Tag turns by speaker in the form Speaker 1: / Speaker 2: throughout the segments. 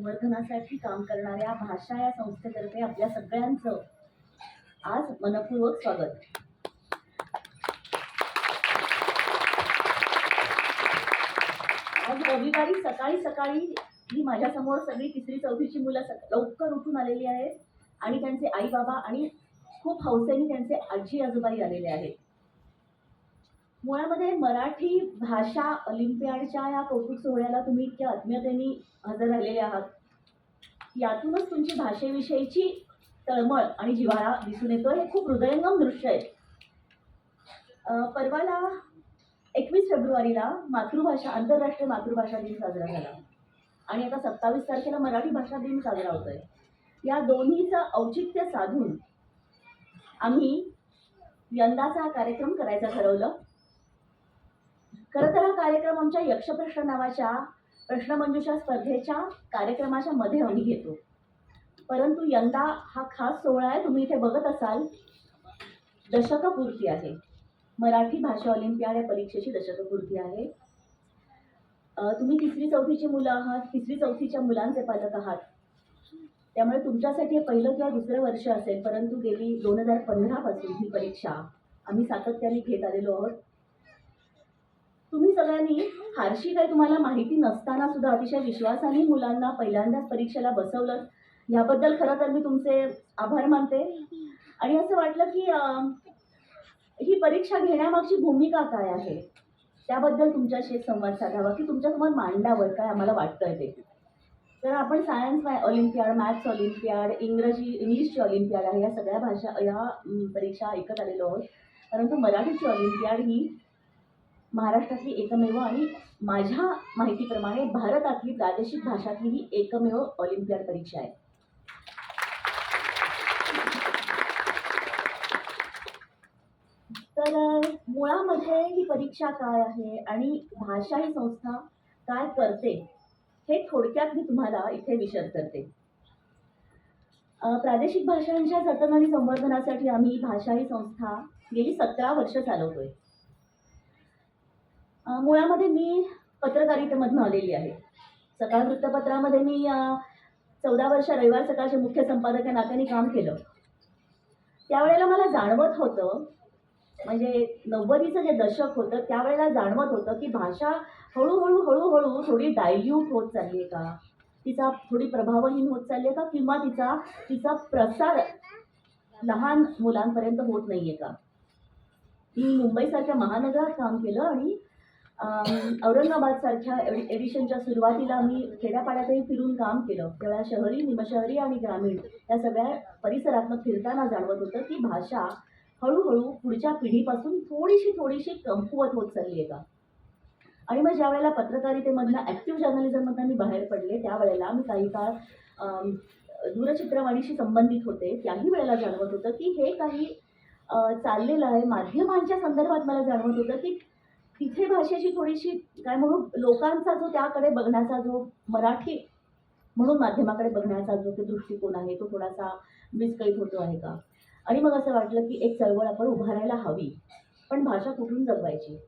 Speaker 1: संवर्धनासाठी काम करणाऱ्या भाषा या संस्थेतर्फे आपल्या सगळ्यांचं आज मनपूर्वक स्वागत. आज रविवारी सकाळी सकाळी ही माझ्यासमोर सगळी तिसरी चौथीची मुलं सक- लवकर उठून आलेली आहेत आणि त्यांचे आई बाबा आणि खूप हौसेने त्यांचे आजी आजोबाई आलेले आहेत. मुळामध्ये मराठी भाषा ऑलिम्पियाडच्या या कौतुक सोहळ्याला तुम्ही इतक्या आत्मीयतेने हजर राहिलेले आहात. यातूनच तुमची भाषेविषयीची तळमळ आणि जिव्हाळा दिसून येतो हे खूप हृदयंगम दृश्य आहे. परवाला एकवीस फेब्रुवारीला मातृभाषा आंतरराष्ट्रीय मातृभाषा दिन साजरा झाला. आणि आता सत्तावीस तारखेला मराठी भाषा दिन साजरा होतोय. या दोन्हीचं औचित्य साधून आम्ही यंदाचा हा कार्यक्रम करायचा ठरवलं. खरं तर हा कार्यक्रम आमच्या यक्षप्रश्न नावाच्या प्रश्नमंजुषा स्पर्धेच्या कार्यक्रमाच्या मध्ये आम्ही घेतो. परंतु यंदा हा खास सोहळा आहे तुम्ही इथे बघत असाल. दशकपूर्ती आहे. मराठी भाषा ऑलिम्पियाड या परीक्षेची दशकपूर्ती आहे. तुम्ही तिसरी चौथीची मुलं आहात तिसरी चौथीच्या मुलांचे पालक आहात. त्यामुळे तुमच्यासाठी हे पहिलं किंवा दुसरं वर्ष असेल परंतु गेली दोन हजार पंधरापासून ही परीक्षा आम्ही सातत्याने घेत आलेलो आहोत. तुम्ही सगळ्यांनी फारशी काही तुम्हाला माहिती नसताना सुद्धा अतिशय विश्वासाने मुलांना पहिल्यांदाच परीक्षेला बसवलं. याबद्दल खरं तर मी तुमचे आभार मानते. आणि असं वाटलं की ही परीक्षा घेण्यामागची भूमिका काय आहे? त्याबद्दल तुमच्याशी संवाद साधावा की तुमच्यासमोर मांडावं काय आम्हाला वाटतंय ते? तर आपण सायन्स ऑलिम्पियाड मॅथ्स ऑलिम्पियाड इंग्रजी इंग्लिशची ऑलिम्पियाड आहे. या सगळ्या भाषा या परीक्षा ऐकत आलेलो आहोत. परंतु मराठीची ऑलिम्पियाड ही महाराष्ट्रातली एकमेव आणि माझ्या माहितीप्रमाणे भारतातली प्रादेशिक भाषातली ही एकमेव ऑलिम्पियाड परीक्षा आहे. तर मुळामध्ये ही परीक्षा काय आहे आणि भाषा ही संस्था काय करते हे थोडक्यात मी तुम्हाला इथे विशद करते. प्रादेशिक भाषांच्या जतन आणि संवर्धनासाठी आम्ही भाषा ही संस्था गेली सतरा वर्ष चालवतोय. मुळामध्ये मी पत्रकारितेमधनं आलेली आहे. सकाळ वृत्तपत्रामध्ये मी चौदा वर्ष रविवार सकाळचे मुख्य संपादक या नात्याने काम केलं. त्यावेळेला मला जाणवत होतं म्हणजे नव्वदीचं जे दशक होतं त्यावेळेला जाणवत होतं की भाषा हळूहळू हळूहळू थोडी डायल्यूट होत चालली आहे का? तिचा थोडी प्रभावहीन होत चालली आहे का? किंवा तिचा तिचा प्रसार लहान मुलांपर्यंत होत नाही आहे का? मी मुंबईसारख्या महानगरात काम केलं आणि औरंगाबाद औरंगाबादसारख्या एडिशनच्या सुरुवातीला मी खेड्यापाड्यातही फिरून काम केलं. तेव्हा शहरी निमशहरी आणि ग्रामीण या सगळ्या परिसरातनं फिरताना जाणवत होतं की भाषा हळूहळू पुढच्या पिढीपासून थोडीशी थोडीशी कमकुवत होत चालली आहे का? आणि मग ज्या वेळेला पत्रकारितेमधनं ॲक्टिव्ह जर्नलिझममधनं मी बाहेर पडले त्यावेळेला मी काही काळ दूरचित्रवाणीशी संबंधित होते. त्याही वेळेला जाणवत होतं की हे काही चाललेलं आहे. माध्यमांच्या संदर्भात मला जाणवत होतं की तिथे भाषेची थोडीशी काय म्हणून लोकांचा जो त्याकडे बघण्याचा जो मराठी म्हणून माध्यमाकडे बघण्याचा जो ते दृष्टिकोन आहे तो थोडासा मिसकळीत होतो आहे का? आणि मग असं वाटलं की एक चळवळ आपण उभारायला हवी. पण भाषा कुठून जगवायची?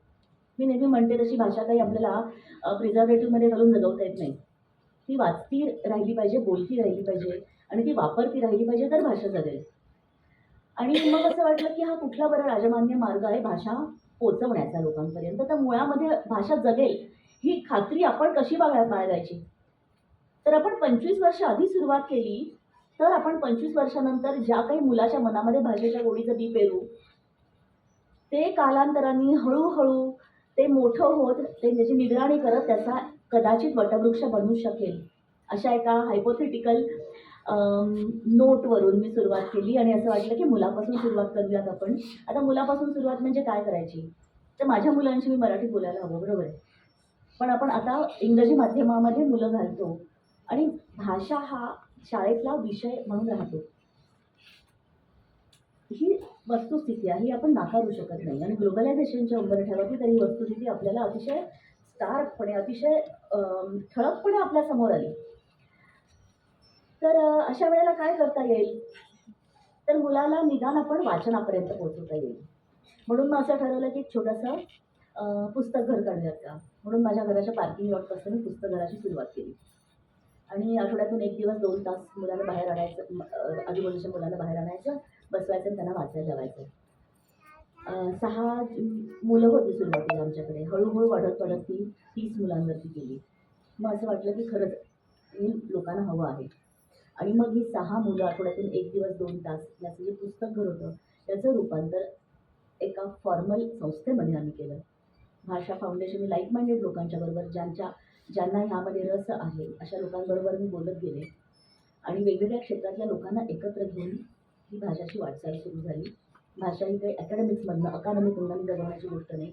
Speaker 1: मी नेहमी म्हणते तशी भाषा काही आपल्याला प्रिझर्वेटिव्हमध्ये घालून जगवता येत नाही. ती वाचती राहिली पाहिजे बोलती राहिली पाहिजे आणि ती वापरती राहिली पाहिजे तर भाषा जगेल. आणि मग असं वाटलं की हा कुठला बरा राजमान्य मार्ग आहे भाषा पोचवण्याचा लोकांपर्यंत. तर मुळामध्ये भाषा जगेल ही खात्री आपण कशी बाळा बाळगायची? तर आपण पंचवीस वर्ष आधी सुरुवात केली तर आपण पंचवीस वर्षानंतर ज्या काही मुलाच्या मनामध्ये भाषेच्या गोडीचं बी पेरू ते कालांतराने हळूहळू ते मोठं होत ते त्याची निगराणी करत त्याचा कदाचित वटवृक्ष बनू शकेल अशा एका हायपोथेटिकल नोटवरून मी सुरुवात केली आणि असं वाटलं की मुलापासून सुरुवात करूयात आपण. आता मुलापासून सुरुवात म्हणजे काय करायची? तर माझ्या मुलांशी मी मराठी बोलायला हवं बरोबर आहे. पण आपण आता इंग्रजी माध्यमामध्ये मुलं घालतो आणि भाषा हा शाळेतला विषय म्हणून राहतो. ही वस्तुस्थिती आहे ही आपण नाकारू शकत नाही. आणि ग्लोबलायझेशनच्या उंबरठ्यावरती तरी ही वस्तुस्थिती आपल्याला अतिशय स्टार्कपणे अतिशय ठळकपणे आपल्यासमोर आली. तर अशा वेळेला काय करता येईल? तर मुलाला निदान आपण वाचनापर्यंत पोहोचवता येईल. म्हणून मग असं ठरवलं की एक छोटंसं पुस्तक घर काढूयात का? म्हणून माझ्या घराच्या पार्किंग लॉटपासून मी पुस्तक घराची सुरुवात केली. आणि आठवड्यातून एक दिवस दोन तास मुलांना बाहेर आणायचं आजूबाजूच्या मुलांना बाहेर आणायचं बसवायचं आणि त्यांना वाचायला लावायचं. सहा मुलं होती सुरुवातीला आमच्याकडे. हळूहळू वाढत वाढत ती तीस मुलांवरती गेली. मग असं वाटलं की खरंच मी लोकांना हवं आहे. आणि मग ही सहा मुलं आठवड्यातून एक दिवस दोन तास याचं जे पुस्तक घर होतं त्याचं रूपांतर एका फॉर्मल संस्थेमध्ये आम्ही केलं. भाषा फाउंडेशन लाईक माइंडेड लोकांच्याबरोबर ज्यांच्या ज्यांना ह्यामध्ये रस आहे अशा लोकांबरोबर मी बोलत गेले. आणि वेगवेगळ्या क्षेत्रातल्या लोकांना एकत्र घेऊन ही भाषाची वाटचाल सुरू झाली. भाषा ही काही अकॅडमिक्समधनं अकादमिक अंगाने जगवण्याची गोष्ट नाही.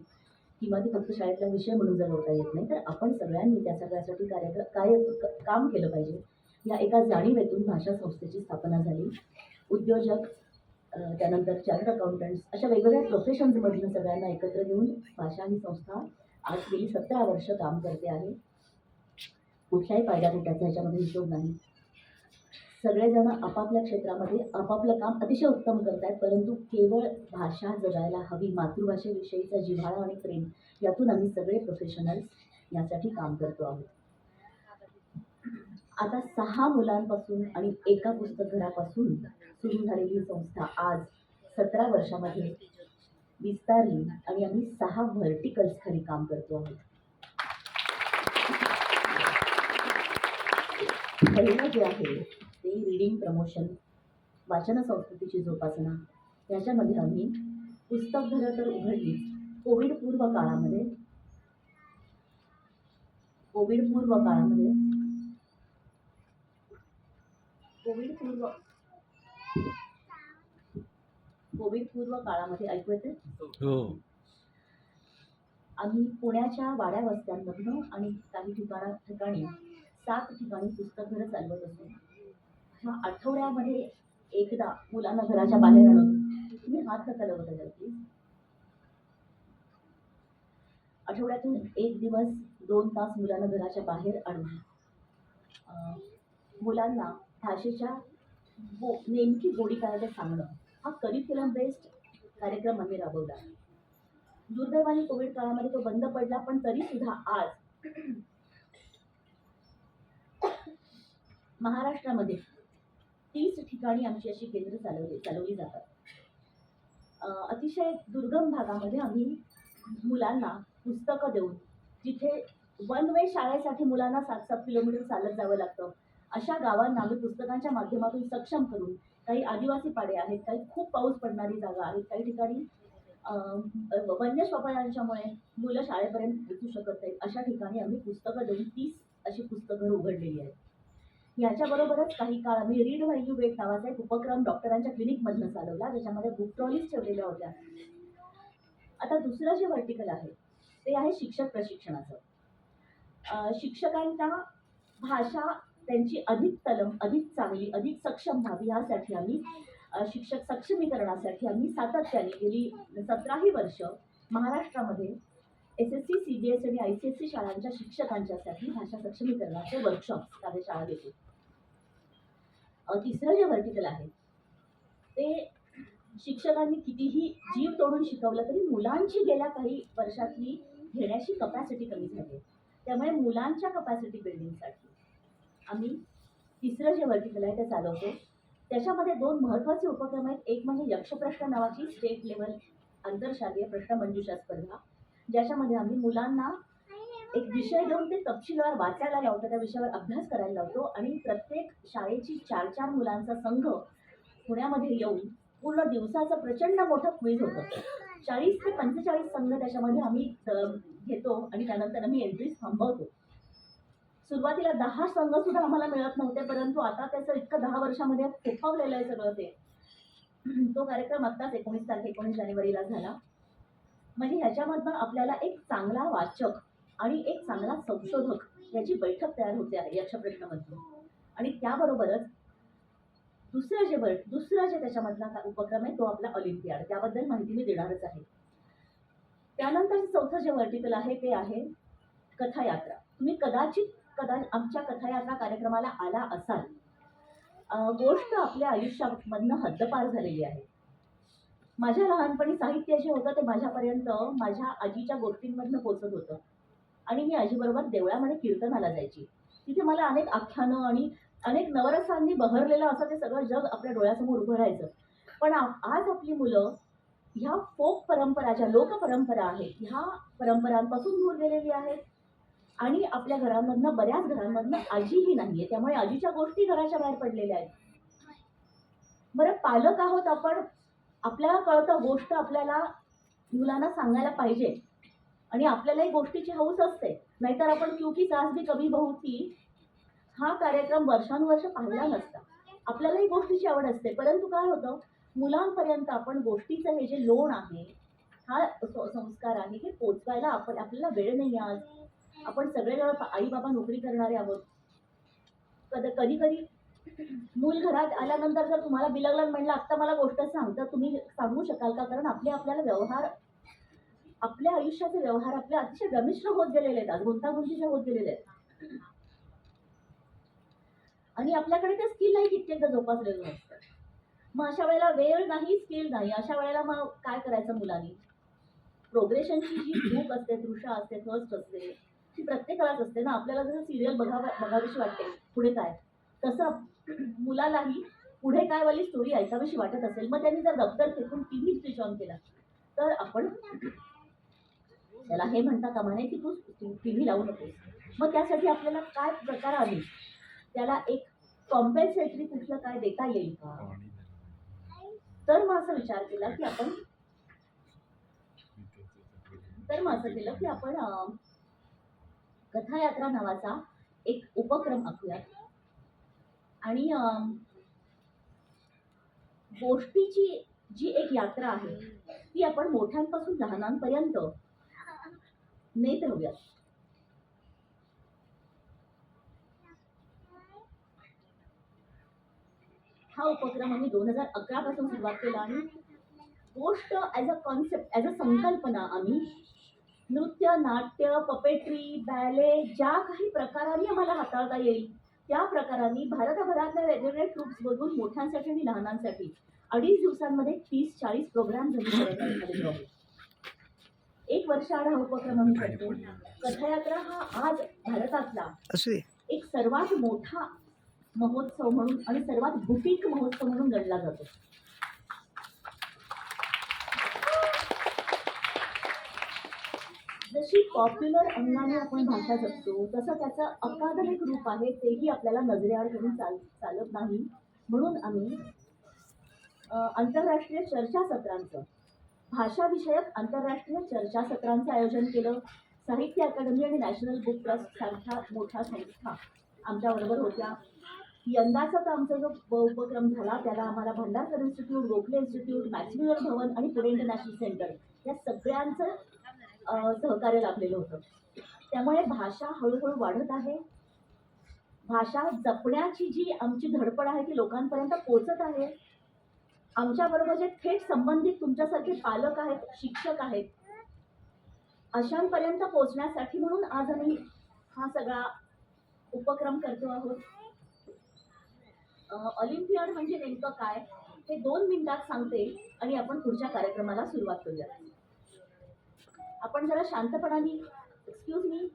Speaker 1: किंवा ती फक्त शाळेतला विषय म्हणून जगवता येत नाही. तर आपण सगळ्यांनी त्या सगळ्यासाठी कार्य कार्य क- काम केलं पाहिजे. या एका जाणीवेतून भाषा संस्थेची स्थापना झाली. उद्योजक त्यानंतर चार्टर्ड अकाउंटंट्स अशा वेगवेगळ्या प्रोफेशन्समधून सगळ्यांना एकत्र घेऊन भाषा ही संस्था आज गेली सतरा वर्ष काम करते आहे. कुठल्याही फायदा तोट्याचा ह्याच्यामध्ये हिशोब नाही. सगळेजण आपापल्या क्षेत्रामध्ये आपापलं काम अतिशय उत्तम करत आहेत परंतु केवळ भाषा जगायला हवी मातृभाषेविषयीचा जिव्हाळा आणि प्रेम यातून आम्ही सगळे प्रोफेशनल्स यासाठी काम करतो आहोत. आता सहा मुलांपासून आणि एका पुस्तकघरापासून सुरू झालेली ही संस्था आज सतरा वर्षामध्ये विस्तारली आणि आम्ही सहा व्हर्टिकल्स खाली काम करतो आहोत. पहिलं जे आहे ते रीडिंग प्रमोशन वाचन संस्कृतीची जोपासना. याच्यामध्ये आम्ही पुस्तकघरं तर उघडली. कोविड पूर्व काळामध्ये कोविड पूर्व काळामध्ये कोविड पूर्व कोविड पूर्व काळामध्ये ऐकू येते
Speaker 2: हो.
Speaker 1: आम्ही पुण्याच्या वाड्या वस्त्यांमधनं आणि काही ठिकाणा ठिकाणी सात ठिकाणी पुस्तकघरं चालवत असतो. ह्या आठवड्यामध्ये एकदा मुलांना घराच्या बाहेर आणून तुम्ही हात लावत असाल प्लीज आठवड्यातून एक दिवस दोन तास मुलांना घराच्या बाहेर आणून मुलांना भाषेच्या बो नेमकी गोडी काय ते सांगणं. हा करिक्युलम बेस्ड कार्यक्रम आम्ही राबवला. दुर्दैवाने कोविड काळामध्ये तो बंद पडला पण तरी सुद्धा आज महाराष्ट्रामध्ये तीस ठिकाणी आमची अशी केंद्र चालवली चालवली जातात. अतिशय दुर्गम भागामध्ये आम्ही मुलांना पुस्तकं देऊन जिथे वन वे शाळेसाठी मुलांना सात सात किलोमीटर चालत जावं लागतं. अशा गावांना आम्ही पुस्तकांच्या माध्यमातून सक्षम करून काही आदिवासी पाडे आहेत काही खूप पाऊस पडणारी जागा आहेत काही ठिकाणी वन्य स्वपायांच्यामुळे मुलं शाळेपर्यंत पोचू शकत नाहीत. अशा ठिकाणी आम्ही पुस्तकं देऊन तीस अशी पुस्तकं उघडलेली आहेत. याच्याबरोबरच काही काळ आम्ही रीड व्हॅल्यू वेट नावाचा एक उपक्रम डॉक्टरांच्या क्लिनिकमधनं चालवला ज्याच्यामध्ये बुक ट्रॉलीज ठेवलेल्या होत्या. आता दुसरं जे व्हर्टिकल आहे ते आहे शिक्षक प्रशिक्षणाचं. शिक्षकांच्या शिक्षकांना भाषा त्यांची अधिक तलम अधिक चांगली अधिक सक्षम व्हावी यासाठी आम्ही शिक्षक सक्षमीकरणासाठी आम्ही सातत्याने गेली सतराही वर्ष महाराष्ट्रामध्ये S S C C B S आणि आय सी एस सी शाळांच्या शिक्षकांच्यासाठी भाषा सक्षमीकरणाचे वर्कशॉप कार्यशाळा घेतो तिसरं जे व्हर्टिकल आहे ते शिक्षकांनी कितीही जीव तोडून शिकवलं तरी मुलांची गेल्या काही वर्षातली घेण्याची कपॅसिटी कमी झाली त्यामुळे मुलांच्या कपॅसिटी बिल्डिंगसाठी आम्ही तिसरं जे व्हर्टिकल आहे ते चालवतो. त्याच्यामध्ये दोन महत्त्वाचे उपक्रम आहेत. एक म्हणजे यक्षप्रश्न नावाची स्टेट लेवल आंतरशालेय प्रश्नमंजुषा स्पर्धा ज्याच्यामध्ये आम्ही मुलांना एक विषय घेऊन ते तपशीलवार वाचायला लावतो. त्या विषयावर अभ्यास करायला लावतो आणि प्रत्येक शाळेची चार चार मुलांचा संघ पुण्यामध्ये येऊन पूर्ण दिवसाचं प्रचंड मोठं क्विज होतं. चाळीस ते पंचेचाळीस संघ त्याच्यामध्ये आम्ही घेतो आणि त्यानंतर आम्ही एंट्रीज थांबवतो. सुरुवातीला दहा संघ सुद्धा आम्हाला मिळत नव्हते परंतु आता त्याचं इतकं दहा वर्षामध्ये फोफावलेलं आहे सगळं ते. तो कार्यक्रम आत्ताच एकोणीस तारखे एकोणीस जानेवारीला झाला. म्हणजे ह्याच्यामधनं आपल्याला एक चांगला वाचक आणि एक चांगला संशोधक याची बैठक तयार होते आहे यक्षप्रश्नमधून आणि त्याबरोबरच दुसरं जे वर दुसरा जे त्याच्यामधला का- उपक्रम आहे तो आपला ऑलिम्पियाड त्याबद्दल माहिती मी देणारच आहे. त्यानंतर चौथं जे व्हर्टिकल आहे ते आहे कथायात्रा. तुम्ही कदाचित कदा आमच्या कथा कथायात्रा कार्यक्रमाला आला असाल. गोष्ट आपल्या आयुष्यामधनं हद्दपार झालेली आहे. माझ्या लहानपणी साहित्य जे होतं ते माझ्यापर्यंत माझ्या आजीच्या गोष्टींमधनं पोचत होतं. आणि मी आजीबरोबर देवळामध्ये कीर्तनाला जायची. तिथे मला अनेक आख्यानं आणि अनेक नवरसांनी बहरलेलं असं ते सगळं जग आपल्या डोळ्यासमोर उभं राहायचं. पण आज आपली मुलं ह्या फोक परंपरा ज्या लोकपरंपरा आहेत ह्या परंपरांपासून दूर गेलेली आहेत. आणि आपल्या घरांमधनं बऱ्याच घरांमधनं आजीही नाहीये. त्यामुळे आजीच्या गोष्टी घराच्या बाहेर पडलेल्या आहेत. बरं पालक आहोत आपण. आपल्याला कळतं गोष्ट आपल्याला मुलांना सांगायला पाहिजे. आणि आपल्यालाही गोष्टीची हौस असते. नाहीतर आपण क्योंकि सास भी कभी बहुती हा कार्यक्रम वर्षानुवर्ष पाहिला नसता. आपल्यालाही गोष्टीची आवड असते. परंतु काय होतं? मुलांपर्यंत आपण गोष्टीचं हे जे लोण आहे हा संस्कार आहे हे पोचवायला आपण आपल्याला वेळ नाही आज. आपण सगळेजण आई बाबा नोकरी करणारे आहोत. कधी कधी कधी मूल घरात आल्यानंतर जर तुम्हाला बिलगलं म्हणलं आत्ता मला गोष्ट सांग तर तुम्ही सांगू शकाल का? कारण आपले आपल्याला व्यवहार आपल्या आयुष्याचे व्यवहार आपले अतिशय गमिश्र होत गेलेले आहेत गुंतागुंतीचे होत गेलेले आहेत. आणि आपल्याकडे ते स्किलही कित्येकदा जोपासलेलं नसतं. मग अशा वेळेला वेळ नाही स्किल नाही अशा वेळेला मग काय करायचं मुलांनी? प्रोग्रेशनची जी भूक असते तृषा असते थर्स्ट असते ही प्रत्येकालाच असते ना. आपल्याला जसं सिरियल बघावं बघावीशी वाटते पुढे काय? तसं मुलालाही पुढे काय वाली स्टोरी ऐकावीशी वाटत असेल मग त्यांनी जर दप्तर फेकून टी व्ही स्विच ऑन केला तर आपण त्याला हे म्हणता का म्हणे की तू टी व्ही लावू नकोस. मग त्यासाठी आपल्याला काय प्रकार आले? त्याला एक कॉम्पेन्सेटरी कुठलं काय देता येईल का? तर मग असं विचार केला की आपण तर मग असं केलं की आपण कथायात्रा नावाचा एक उपक्रम आखूयात. आणि गोष्टीची जी एक यात्रा आहे ती आपण मोठ्यांपासून लहानांपर्यंत नेत राहूयात. हा उपक्रम आम्ही दोन हजार अकरा पासून सुरुवात केला आणि गोष्ट as a concept as a संकल्पना आम्ही नृत्य नाट्य पपेट्री बॅले ज्या काही प्रकारांनी आम्हाला हाताळता येईल त्या प्रकारांनी भारतभरातल्या वेगवेगळे ट्रूप्स बघून मोठ्यांसाठी आणि लहानांसाठी अडीच दिवसांमध्ये तीस चाळीस प्रोग्राम आहेत. एक वर्ष आड हा उपक्रम आम्ही करतो. कथायात्रा हा आज भारतातला एक सर्वात मोठा महोत्सव म्हणून आणि सर्वात बुटीक महोत्सव म्हणून गणला जातो. जशी पॉप्युलर अंगाने आपण भाषा जगतो तसं त्याचं अकादमिक रूप आहे तेही आपल्याला नजरेआड करून चाल चालत नाही. म्हणून आम्ही आंतरराष्ट्रीय चर्चासत्रांचं भाषाविषयक आंतरराष्ट्रीय चर्चासत्रांचं आयोजन केलं. साहित्य अकादमी आणि नॅशनल बुक ट्रस्ट सारख्या मोठ्या संस्था आमच्याबरोबर होत्या. यंदाचा तर आमचा जो उपक्रम झाला त्याला आम्हाला Bhandarkar institute Gokhale institute max mueller Bhavan आणि पुणे इंटरनॅशनल सेंटर या सगळ्यांचं सहकार्य लाभलेलं होतं. त्यामुळे भाषा हळूहळू वाढत आहे. भाषा जपण्याची जी आमची धडपड आहे ती लोकांपर्यंत पोचत आहे. आमच्याबरोबर जे थेट संबंधित तुमच्यासारखे पालक आहेत शिक्षक आहेत अशांपर्यंत पोचण्यासाठी म्हणून आज आम्ही हा सगळा उपक्रम करतो आहोत. ऑलिम्पियड म्हणजे नेमकं काय? हे दोन मिनिटात सांगते आणि आपण पुढच्या कार्यक्रमाला सुरुवात करूया. आपण जरा शांतपणाने एक्सक्यूज मी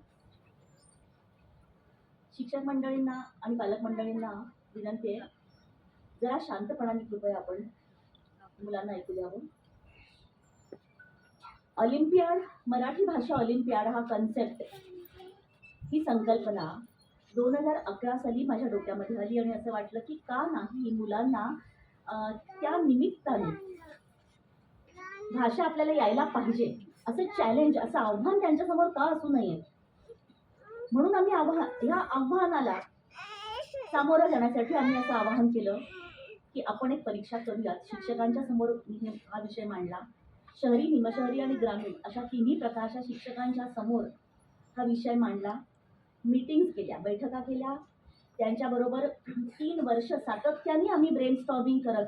Speaker 1: शिक्षक मंडळींना आणि पालक मंडळींना विनंती आहे. जरा शांतपणाने कृपया आपण मुलांना ऐकू द्यावं. ऑलिम्पियाड मराठी भाषा ऑलिम्पियाड हा कन्सेप्ट ही संकल्पना दोन हजार अकरा साली माझ्या डोक्यामध्ये आली आणि असं वाटलं की का नाही मुलांना त्या निमित्ताने भाषा आपल्याला यायला पाहिजे. असं चॅलेंज असं आव्हान त्यांच्यासमोर का असू नये? म्हणून आम्ही आव्हान ह्या आव्हानाला सामोरं जाण्यासाठी आम्ही असं आवाहन केलं की आपण एक परीक्षा करूयात. शिक्षकांच्या समोर हे- हा विषय मांडला. शहरी निमशहरी आणि ग्रामीण अशा तिन्ही प्रकारच्या शिक्षकांच्या समोर हा विषय मांडला. मीटिंग्स केल्या बैठका केल्या. त्यांच्याबरोबर तीन वर्ष सातत्याने आम्ही ब्रेन स्टॉबिंग करत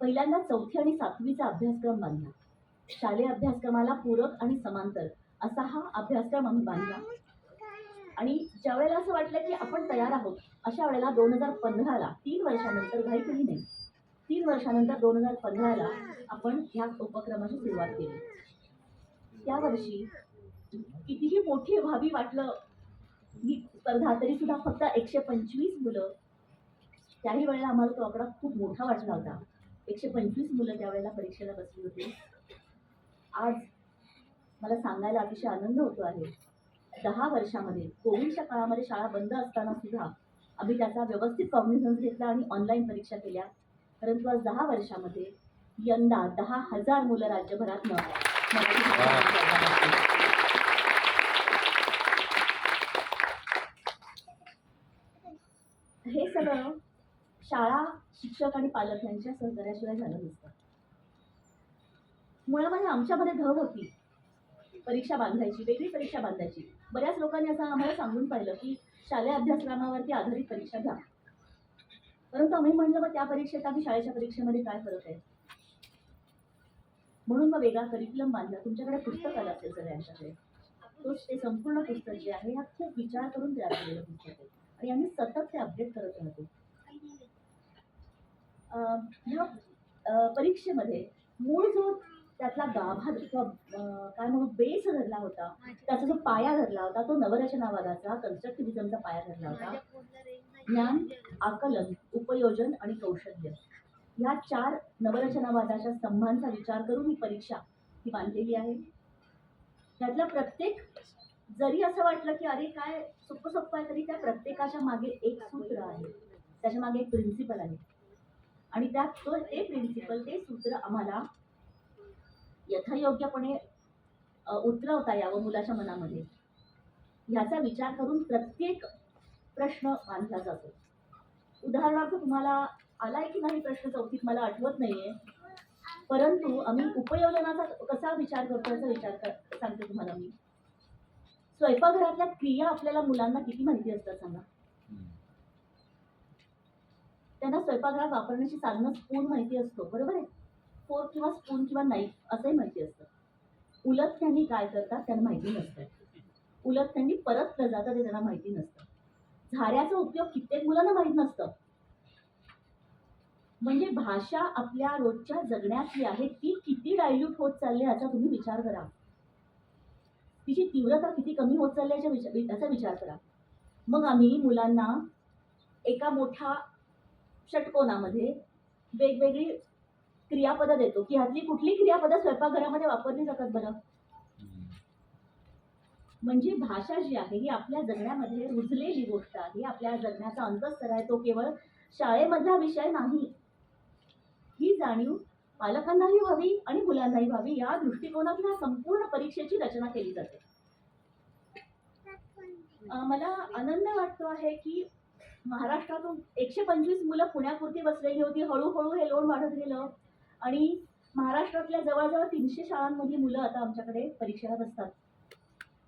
Speaker 1: पहिल्यांदा चौथी आणि सातवीचा अभ्यासक्रम बांधला शालेय अभ्यासक्रमाला पूरक आणि समांतर असा हा अभ्यासक्रम आम्ही बांधला. आणि ज्या वेळेला असं वाटलं की आपण तयार आहोत अशा वेळेला दोन हजार पंधराला तीन वर्षानंतर घाई केली नाही. तीन वर्षानंतर दोन हजार पंधराला आपण ह्या उपक्रमाची सुरुवात केली. त्या वर्षी कितीही मोठी व्हावी वाटलं ही स्पर्धा तरी सुद्धा फक्त एकशे पंचवीस मुलं त्याही वेळेला आम्हाला तो आकडा खूप मोठा वाटला होता. एकशे पंचवीस मुलं त्यावेळेला परीक्षेला बसली होती आज मला सांगायला अतिशय आनंद होतो आहे. दहा वर्षामध्ये कोविडच्या काळामध्ये शाळा बंद असताना सुद्धा आम्ही त्याचा व्यवस्थित कॉग्निझन्स घेतला आणि ऑनलाईन परीक्षा केल्या. परंतु आज दहा वर्षामध्ये यंदा दहा हजार मुलं राज्यभरातनं मराठी भाषा स्पर्धा घेतली. हे सगळं शाळा शिक्षक आणि पालक यांच्या सहकार्याशिवाय झालं नसतं. मुळामध्ये आमच्यामध्ये धव होती. परीक्षा बांधायची वेगळी परीक्षा बांधायची. बऱ्याच लोकांनी असं आम्हाला सांगून पाहिलं की शालेय अभ्यासक्रमावरती आधारित परीक्षा घ्या. परंतु आम्ही म्हणलं मग त्या परीक्षेत आणि शाळेच्या परीक्षेमध्ये काय फरक आहे? म्हणून मग वेगळा करिक्युलम बांधला. तुमच्याकडे पुस्तक आलं असेल सगळ्यांच्याकडे. तोच ते संपूर्ण पुस्तक जे आहे हा खूप विचार करून तयार केलेलं पुस्तक आहे. आणि आम्ही सतत ते अपडेट करत राहतो. ह्या परीक्षेमध्ये मूळ जो त्यातला गाभा किंवा काय म्हणू बेस धरला होता त्याचा जो पाया धरला होता तो नवरचनावादाचा कन्स्ट्रक्टिव्हिजमचा पाया धरला होता. ज्ञान आकलन उपयोजन आणि कौशल्य. ह्या चार नवरचनावादाच्या स्तंभांचा विचार करून ही परीक्षा ही बांधलेली आहे. त्यातला प्रत्येक जरी असं वाटलं की अरे काय सोपं सोपं आहे तरी त्या प्रत्येकाच्या मागे एक सूत्र आहे. त्याच्यामागे एक प्रिन्सिपल आहे. आणि त्यात तो ते प्रिन्सिपल ते सूत्र आम्हाला यथायोग्यपणे उतरवता यावं मुलाच्या मनामध्ये. ह्याचा विचार करून प्रत्येक प्रश्न बांधला जातो. उदाहरणार्थ तुम्हाला आलाय की नाही प्रश्न चौथीत मला आठवत नाहीये. परंतु आम्ही उपयोजनाचा कसा विचार करतो याचा विचार कर सांगते तुम्हाला मी. स्वयंपाकघरातल्या क्रिया आपल्याला मुलांना किती माहिती असतात सांगा. त्यांना स्वयंपाकघरात वापरण्याची साधनं स्पून माहिती असतो बरोबर आहे? फोर्क किंवा स्पून किंवा नाईफ असंही माहिती असतं. उलट त्यांनी काय करतात त्यांना माहिती नसतं. उलट त्यांनी परत जातं ते त्यांना माहिती नसतं. झाऱ्याचा उपयोग कित्येक मुलांना माहीत नसतं. म्हणजे भाषा आपल्या रोजच्या जगण्यातली आहे ती किती डायल्यूट होत चालली याचा तुम्ही विचार करा. तिची तीव्रता किती कमी होत चालली याचा विचार याचा विचार करा. मग आम्ही मुलांना एका मोठ्या षटकोनामध्ये वेगवेगळी क्रियापदं देतो. की ह्यातली कुठली क्रियापदं स्वयंपाकघरामध्ये वापरली जातात बरं? म्हणजे भाषा जी आहे ही आपल्या जगण्यामध्ये रुजलेली गोष्ट आहे. आपल्या जगण्याचा अंतस्तर आहे. तो केवळ शाळेमधला विषय नाही. ही जाणीव पालकांनाही व्हावी आणि मुलांनाही व्हावी या दृष्टिकोनातून संपूर्ण परीक्षेची रचना केली जाते. मला आनंद वाटतो आहे की महाराष्ट्रातून एकशे पंचवीस मुलं पुण्यापुरती बसलेली होती. हळूहळू हे लोन वाढत गेलं. आणि महाराष्ट्रातल्या जवळजवळ तीनशे शाळांमध्ये मुलं आता आमच्याकडे परीक्षेला बसतात.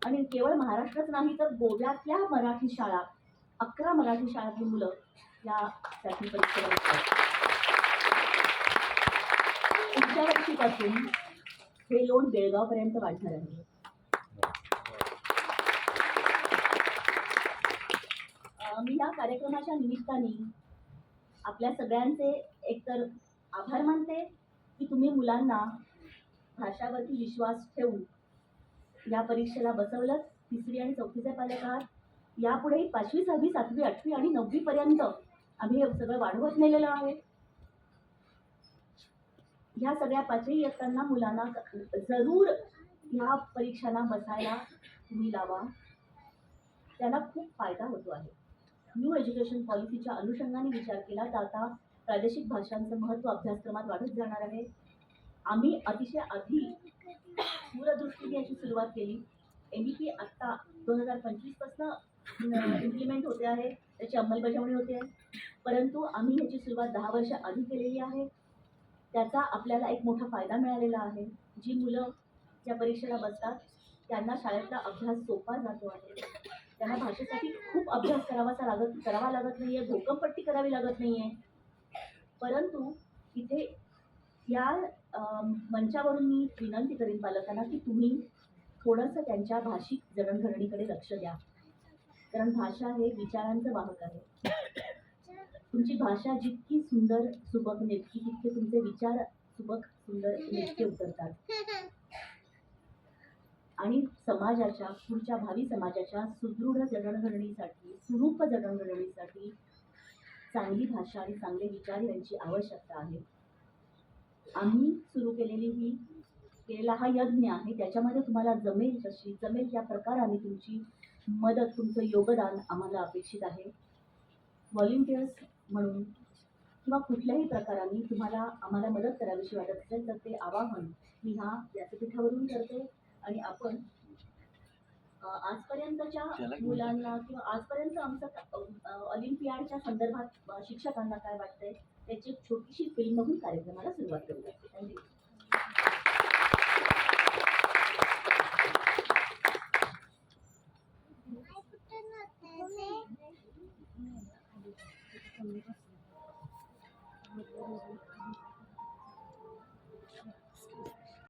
Speaker 1: आणि केवळ महाराष्ट्रात नाही तर गोव्यातल्या मराठी शाळा अकरा मराठी शाळातली मुलं यासाठी परीक्षेला बसतात. पुढच्या वर्षीपासून हे लोन बेळगावपर्यंत वाढणार आहे अं, मी या कार्यक्रमाच्या निमित्ताने आपल्या सगळ्यांचे एकतर आभार मानते की तुम्ही मुलांना भाषावरती विश्वास ठेवून या परीक्षेला बसवलं तिसरी आणि चौथीचे पालक आहात यापुढेही पाचवी सहावी सातवी आठवी आणि नववीपर्यंत आम्ही हे सगळं वाढवत नेलेलं आहे. ह्या सगळ्या पाचही इयत्तांना मुलांना जरूर ह्या परीक्षांना बसायला तुम्ही लावा. त्याला खूप फायदा होतो आहे. न्यू एज्युकेशन पॉलिसीच्या अनुषंगाने विचार केला तर आता प्रादेशिक भाषांचं महत्त्व अभ्यासक्रमात वाढत जाणार आहे. आम्ही अतिशय आधी दूरदृष्टीने याची सुरुवात केली. एम डी पी आत्ता दोन हजार पंचवीसपासून इम्प्लिमेंट होते आहे. त्याची अंमलबजावणी होते आहे. परंतु आम्ही याची सुरुवात दहा वर्ष आधी केलेली आहे. त्याचा आपल्याला एक मोठा फायदा मिळालेला आहे. जी मुलं ज्या परीक्षेला बसतात त्यांना शाळेतला अभ्यास सोपा जातो आहे. त्यांना भाषेसाठी खूप अभ्यास करावाचा लागत करावा लागत नाही आहे घोकमपट्टी करावी लागत नाही आहे परंतु इथे या मंचावरून मी विनंती करीन पालकांना की तुम्ही थोडंसं त्यांच्या भाषिक जडणघडणीकडे लक्ष द्या. कारण भाषा हे विचारांचं वाहक आहे. तुमची भाषा जितकी सुंदर सुबक नेटकी तितके तुमचे विचार सुबक सुंदर नेटके उतरतात. आणि समाजाच्या पुढच्या भावी समाजाच्या सुदृढ जडणघडणीसाठी सुरूप जडणघडणीसाठी चांगली भाषा आणि चांगले विचार यांची आवश्यकता आहे. आम्ही सुरू केलेली ही केलेला हा यज्ञ आहे. त्याच्यामध्ये तुम्हाला जमेल तशी जमेल त्या प्रकाराने तुमची मदत तुमचं योगदान आम्हाला अपेक्षित आहे. व्हॉलिंटियर्स म्हणून किंवा कुठल्याही प्रकाराने तुम्हाला आम्हाला मदत करावीशी वाटत असेल तर ते आवाहन मी ह्या व्यासपीठावरून करते. आणि आपण आजपर्यंतच्या मुलांना किंवा आजपर्यंत आमचं ऑलिम्पियाडच्या संदर्भात शिक्षकांना काय वाटतंय त्याची छोटीशी फिल्म म्हणून कार्यक्रमाला सुरुवात करूया थँक्यू Thank you.